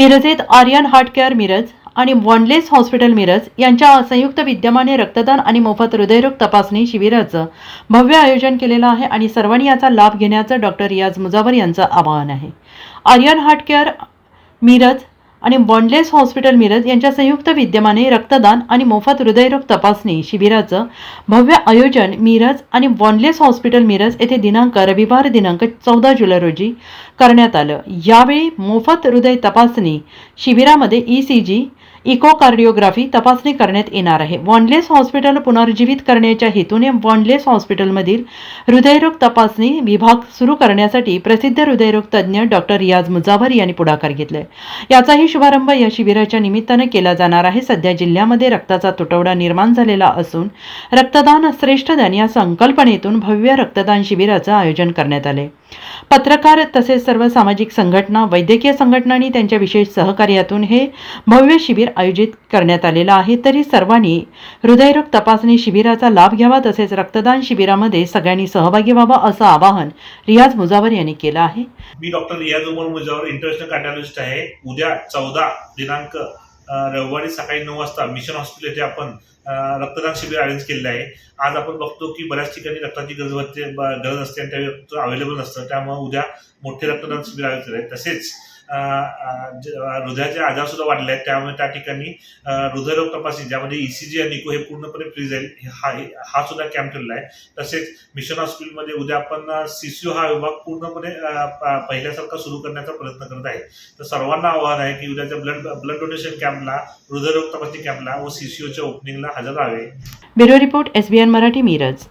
मिरजेत Aryan heart care Miraj आणि Wanless hospital Miraj यांच्या संयुक्त विद्यमाने रक्तदान आणि मोफत हृदयरोग तपासणी शिबिराचं भव्य आयोजन केलेलं आहे आणि सर्वांनी याचा लाभ घेण्याचं डॉक्टर रियाज मुजावर यांचं आवाहन आहे. आर्यन हार्ट केअर मिरज आणि बॉन्डलेस हॉस्पिटल मिरज यांच्या संयुक्त विद्यमाने रक्तदान आणि मोफत हृदयरोग तपासणी शिबिराचं भव्य आयोजन मिरज आणि बॉन्डलेस हॉस्पिटल मिरज येथे दिनांक रविवार दिनांक चौदा जुलै रोजी करण्यात आलं. यावेळी मोफत हृदय तपासणी शिबिरामध्ये ई सी जी इकोकार्डिओग्राफी तपासणी करण्यात येणार आहे. वॉन्डलेस हॉस्पिटल पुनर्जीवित करण्याच्या हेतूने वॉन्डलेस हॉस्पिटलमधील हृदयरोग तपासणी विभाग सुरू करण्यासाठी प्रसिद्ध हृदयरोग तज्ज्ञ डॉक्टर रियाज मुजावर यांनी पुढाकार घेतलाय. याचाही शुभारंभ या शिबिराच्या निमित्तानं केला जाणार आहे. सध्या जिल्ह्यामध्ये रक्ताचा तुटवडा निर्माण झालेला असून रक्तदान श्रेष्ठदान या संकल्पनेतून भव्य रक्तदान शिबिराचं आयोजन करण्यात आले पत्रकार तसेच सर्व सामाजिक संघटना वैद्यकीय संघटनांनी त्यांच्या विशेष सहकार्यातून हे भव्य शिबिर आयोजित करण्यात आलेलं आहे. तरी सर्वांनी हृदयरोग तपासणी शिबिराचा लाभ घ्यावा तसेच रक्तदान शिबिरामध्ये सगळ्यांनी सहभागी व्हावं असं आवाहन रियाज मुजावर यांनी केलं आहे. मी डॉक्टर रियाज उमर मुजावर इंटरनॅशनल कार्डिओलॉजिस्ट आहे. उद्या चौदा दिनांक रविवारी सकाळी नऊ वाजता मिशन हॉस्पिटल येथे आपण रक्तदान शिबिर अरेंज केलेलं आहे. आज आपण बघतो की बऱ्याच ठिकाणी रक्ताची गरज असते गरज असते आणि त्या अवेलेबल नसतं. त्यामुळे उद्या मोठे रक्तदान शिबिर आयोजित केलं आहे तसेच हृदयाचे आजार सुद्धा वाढले आहेत. त्यामुळे त्या ठिकाणी हृदयरोग तपासणी ज्यामध्ये ईसीजी आणि निको हे पूर्णपणे फ्री जाईल हा हा सुद्धा कॅम्प ठेवलेला आहे. तसेच मिशन हॉस्पिटलमध्ये उद्या आपण सीसीओ हा विभाग पूर्णपणे पहिल्यासारखा सुरू करण्याचा प्रयत्न करत आहे. तर सर्वांना आव्हान आहे की उद्याच्या ब्लड ब्लड डोनेशन कॅम्पला हृदयरोग तपासणी कॅम्पला व सीसीओच्या ओपनिंगला हजर राहावे. Bureau report S Marathi Miraj.